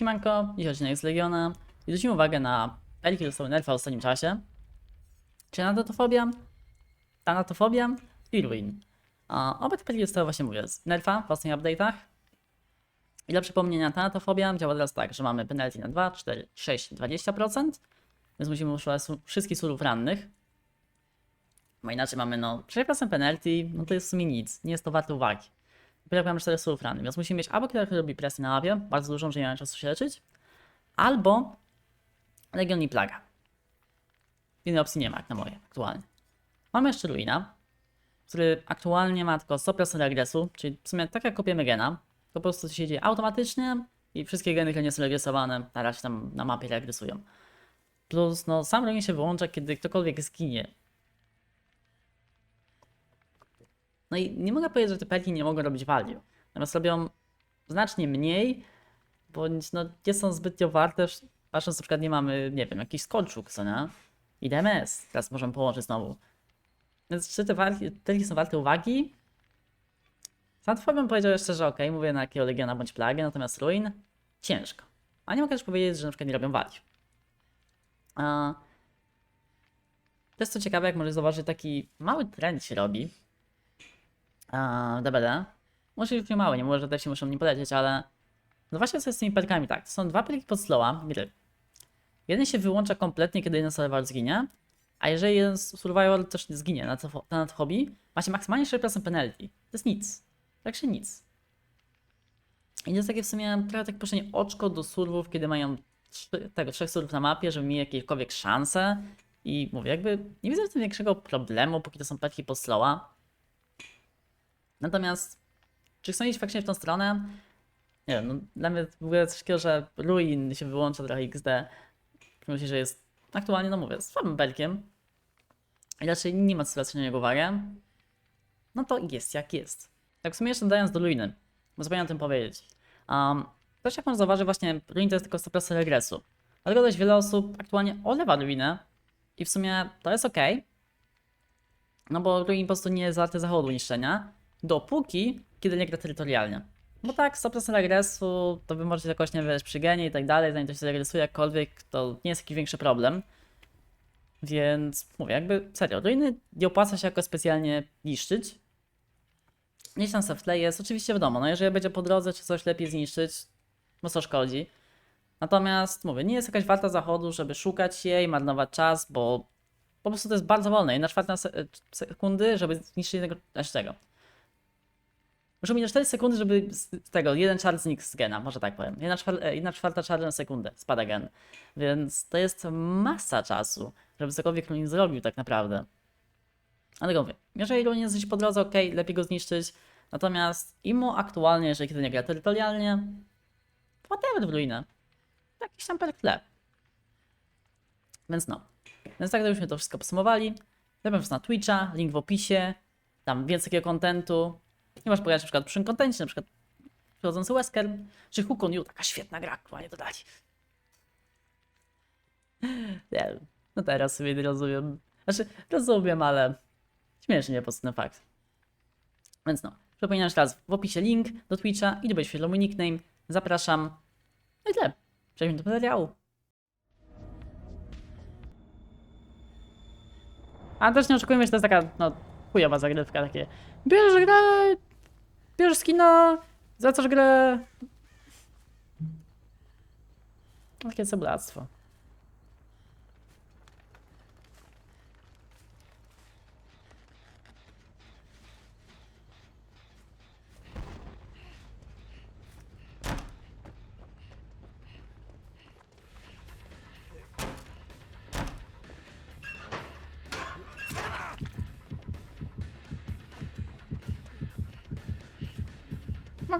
Siemanko, dzisiaj odcinek z Legiona i zwrócimy uwagę na pelki, które zostały nerfa w ostatnim czasie. Czyli Anatofobia, Tanatofobia i Ruin. A oba te pelki zostały właśnie, mówię, z nerfa w ostatnich update'ach. I dla przypomnienia, Tanatofobia działa teraz tak, że mamy penalty na 2, 4, 6, 20%, więc musimy używać wszystkich surów rannych. Bo inaczej mamy no 6% penalty, no to jest w sumie nic, nie jest to warte uwagi. Mamy 4 surów rannych, więc musimy mieć albo killer, który robi presję na labie, bardzo dużą, że nie mamy czasu się leczyć, albo Legion i Plaga. Innej opcji nie ma, jak na moje, aktualnie. Mamy jeszcze Ruina, który aktualnie ma tylko 100% regresu, czyli w sumie tak jak kopiemy gena, to po prostu się dzieje automatycznie i wszystkie geny, które nie są regresowane, na razie tam na mapie regresują. Plus, no, sam Ruin się wyłącza, kiedy ktokolwiek zginie. No i nie mogę powiedzieć, że te pelki nie mogą robić value. Natomiast robią znacznie mniej, bądź no, nie są zbytnio warte, patrząc na przykład nie mamy, nie wiem, jakiś skolczuk, co nie? I DMS, teraz możemy połączyć znowu. Więc czy te pelki są warte uwagi? Sam bym powiedział jeszcze, że ok, mówię na jakiego Legiona bądź Plagę, natomiast Ruin ciężko. A nie mogę też powiedzieć, że na przykład nie robią value. A... To jest co ciekawe, jak możesz zauważyć, taki mały trend się robi, a, DBD. Może już nie mały, nie może też się muszą nim polecieć, ale no właśnie co jest z tymi perkami tak. To są dwa perki pod slowa gry. Jeden się wyłącza kompletnie, kiedy jeden survival zginie, a jeżeli jeden survival też zginie na, to, na hobby, macie maksymalnie 6% penalty. To jest nic. Także nic. I to jest takie w sumie trochę tak puszczenie oczko do surwów, kiedy mają trzy, tego, trzech surwów na mapie, żeby mieli jakiekolwiek szanse. I mówię, jakby nie widzę w tym większego problemu, póki to są perki pod slowa. Natomiast, czy chcą iść faktycznie w tą stronę? Nie wiem, no, dla mnie w ogóle coś takiego, że Ruin się wyłącza trochę XD. Myślę, że jest aktualnie, no mówię, słabym belkiem. I raczej nie ma co na niego uwagę. No to jest jak jest. Tak w sumie jeszcze dodając do Ruiny, bo zapomniałem o tym powiedzieć. Um, też jak można zauważyć, właśnie Ruin to jest tylko 100% regresu. Dlatego dość wiele osób aktualnie olewa Ruinę i w sumie to jest ok. No bo Ruin po prostu nie jest warty zachodu niszczenia, dopóki, kiedy nie gra terytorialnie. Bo tak, 100% regresu, to wy możecie jakoś, nie wiesz, przy genie i tak dalej, zanim to się regresuje jakkolwiek, to nie jest jakiś większy problem. Więc mówię, jakby serio, ruiny nie opłaca się jakoś specjalnie niszczyć. Gdzieś tam w tle jest, oczywiście wiadomo, no jeżeli będzie po drodze czy coś lepiej zniszczyć, no co szkodzi. Natomiast mówię, nie jest jakaś warta zachodu, żeby szukać jej, marnować czas, bo po prostu to jest bardzo wolne. Jedna czwarta se- sekundy, żeby zniszczyć jednego, znaczy tego. Muszę mieć 4 sekundy, żeby z tego, jeden czar znikł z gena, może tak powiem. Jedna, czwar, e, jedna czwarta czar na sekundę spada gen. Więc to jest masa czasu, żeby cokolwiek Lunin zrobił tak naprawdę. Dlatego mówię, jeżeli Lunin jest gdzieś po drodze, ok, lepiej go zniszczyć. Natomiast imo aktualnie, jeżeli kiedy nie gra terytorialnie, whatever w Ruinę. Jakiś tam perk w tle. Więc no. Więc tak gdybyśmy to wszystko podsumowali. Zapraszam na Twitcha, link w opisie. Tam więcej takiego kontentu. Nie masz pojechać na przykład przy kontencie, na przykład przychodzący Wesker, czy Hukon Yu, taka świetna gra, aktualnie dodali. Nie no teraz sobie nie rozumiem. Znaczy, rozumiem, ale śmiesznie po prostu ten fakt. Więc no, przypominam jeszcze raz, w opisie link do Twitcha i do wyświetlą mój nickname. Zapraszam. No i tyle. Przejdźmy do materiału. A też nie oczekujemy, że to jest taka, no, chujowa zagrywka, takie bierz grę, bierz skina, zacasz grę. Takie cebularstwo.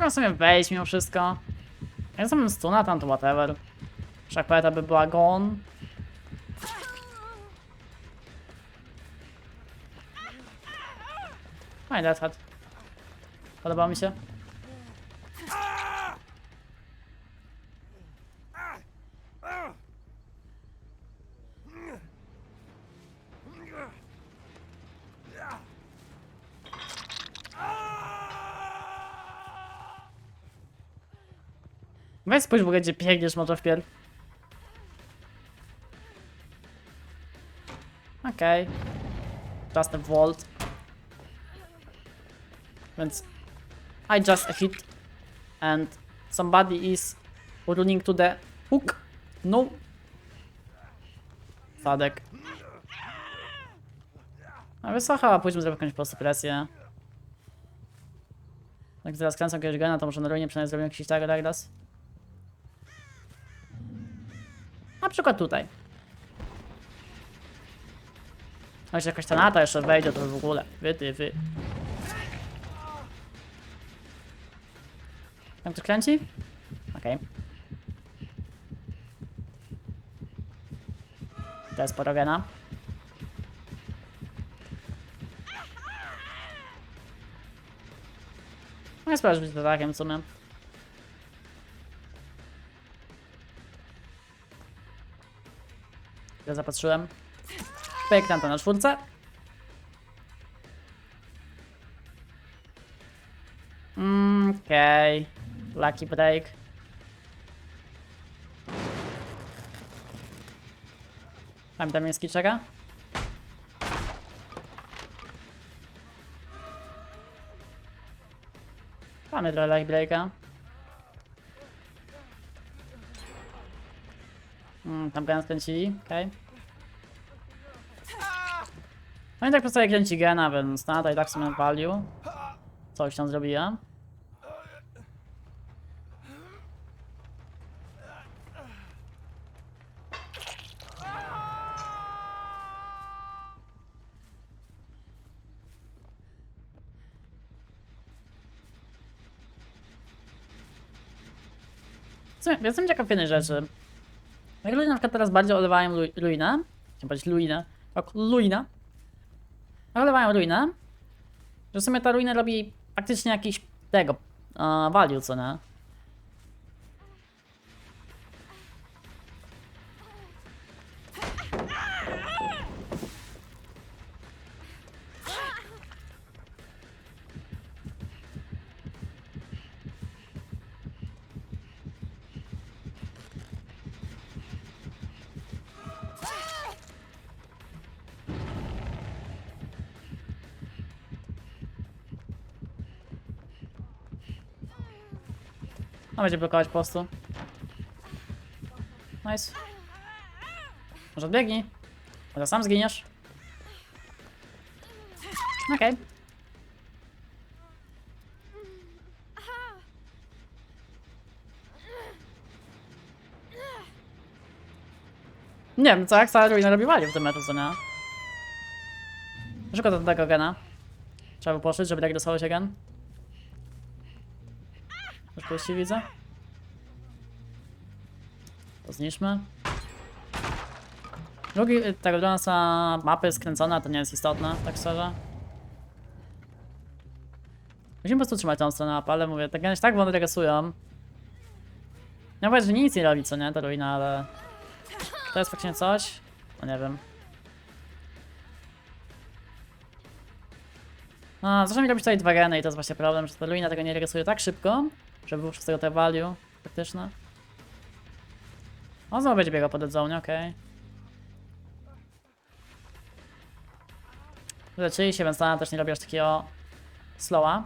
Mogę sobie wejść mimo wszystko. Jak sobie stuna tam, to whatever. Wszak poeta by była gone. Fajny Death Head. Podoba mi się. Weź spójrz w ogóle, gdzie biegniesz może wpierw. Okej. Just a vault. Więc... I just a hit. And somebody is running to the hook. No. Sadek. A chyba pójdźmy zrobić jakąś po prostu presję. Jak teraz kręcą jakiegoś gena, to może na ruinie przynajmniej zrobimy jakiś tego Dagdas. Na przykład tutaj. Jeśli jakaś tanata jeszcze wejdzie, to w ogóle. Wy, ty, wy. Tam ktoś kręci? Okej. To jest sporo gena. Mogę sprawdzić być atakiem w sumie. Ja zapatrzyłem. Pyk tam to na czwórce. Mm, Okej. Lucky break. Pamiętam jest czeka? Mamy lucky breaka. Mm, tam gen skręcili, okej. No i tak jak kręci gena, więc na to i tak w value. Coś tam zrobiłem. Sumie, Jestem ciekaw jednej rzeczy. Jak ludzie na przykład teraz bardziej olewają Luinę, chciałem powiedzieć Luinę, tak, Luina, olewają Ruinę, że w sumie ta Ruina robi faktycznie jakiś tego, uh, value, co nie? A będzie blokować po prostu. Nice. Może odbiegnij. Może sam zginiesz. Okej. Nie wiem, co jak cała ruina robi wali w tym meczu, co nie? Szukam do tego gena. Trzeba by poszedł, żeby tak dostało się gen. Już puści widzę. To zniszmy. Drugi, tego druga strona mapy skręcona, to nie jest istotne, tak szczerze. Musimy po prostu trzymać tą stronę mapy, ale mówię, tak tak wolno regresują. Ja mówię, że nic nie robi, co nie, ta ruina, ale... To jest faktycznie coś? No nie wiem. A, zacząłem robić tutaj dwa geny i to jest właśnie problem, że ta ruina tego nie regresuje tak szybko, żeby było przez tego te value faktyczne. On znowu będzie biegał po dead zone, okej. Leczyli się, więc tam też nie robisz takiego slowa.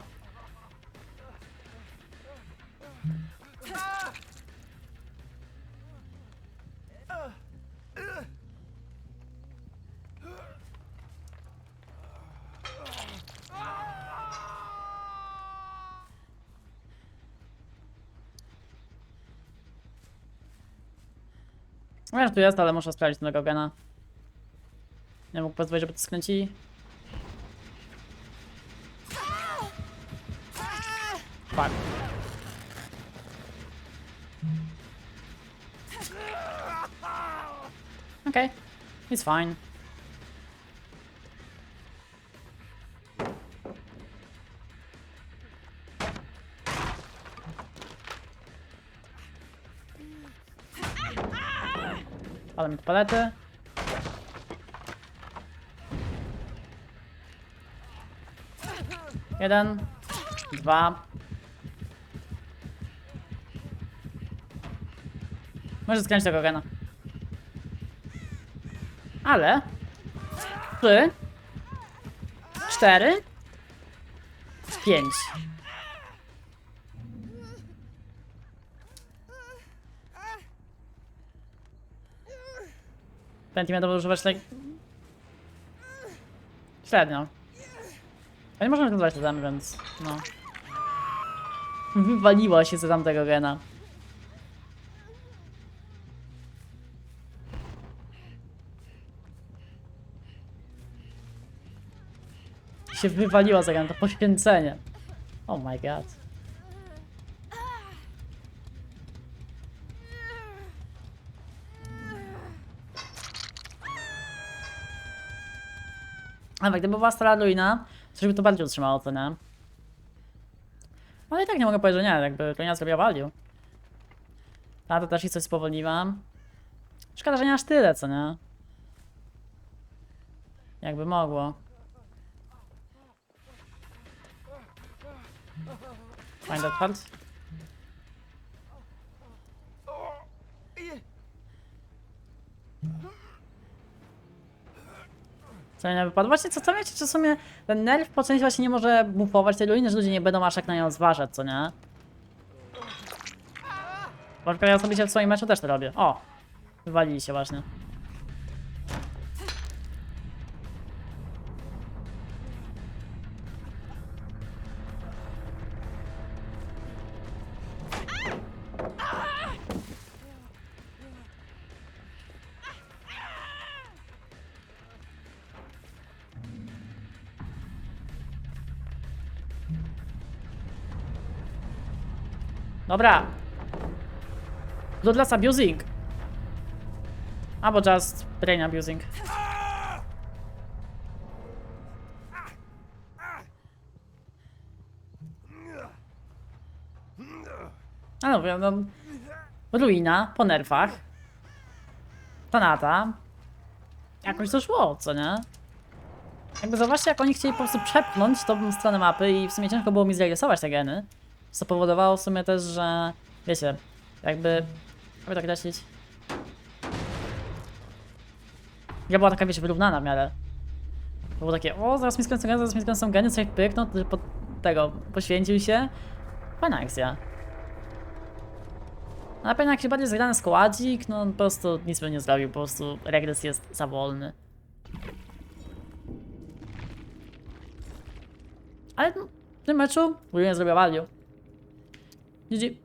Wiem, że tu jest, ale muszę sprawdzić tego gena. Nie mógł pozwolić, żeby to skręcili. Fuck. Okay, it's fine. Ale mi tu palety. Jeden, dwa. Może skręcić tego gena. Ale... Trzy... Cztery... Pięć. Pętli będą używać tak... Średnio. A nie możemy dać tam, więc... no. Wywaliła się z tamtego gena. się wywaliła za gen, to poświęcenie. Oh my god. Ale gdyby była stara ruina, coś by to bardziej utrzymało nie? Ale i tak nie mogę powiedzieć, że nie, jakby ruina zrobiła value. A to też ich coś spowolniłam. Szkoda, że nie aż tyle, co nie? Jakby mogło. Find that part. Nie wypadło? Właśnie co, co wiecie, czy w sumie ten nerw po części właśnie nie może bufować tej ruiny, że ludzie nie będą aż tak na nią zważać, co nie? Bo ja sobie w swoim meczu też to robię. O! Wywalili się właśnie. Dobra. Bloodlust abusing. Albo just brain abusing. No mówię, no... Ruina po nerfach. Tanata. Jakoś to szło, co nie? Jakby zobaczcie, jak oni chcieli po prostu przepchnąć tą stronę mapy i w sumie ciężko było mi zrealizować te geny. Co powodowało w sumie też, że wiecie, jakby. Aby tak lecieć. Ja była taka, wiecie, wyrównana w miarę. Było takie, o, zaraz mi skręcą geny, zaraz mi skręcą geny, coś pyk, no, pod tego, poświęcił się. Fajna akcja. Na pewno jak się bardziej zgrany składzik, no po prostu nic by nie zrobił, po prostu regres jest za wolny. Ale w tym meczu William zrobił value. GG.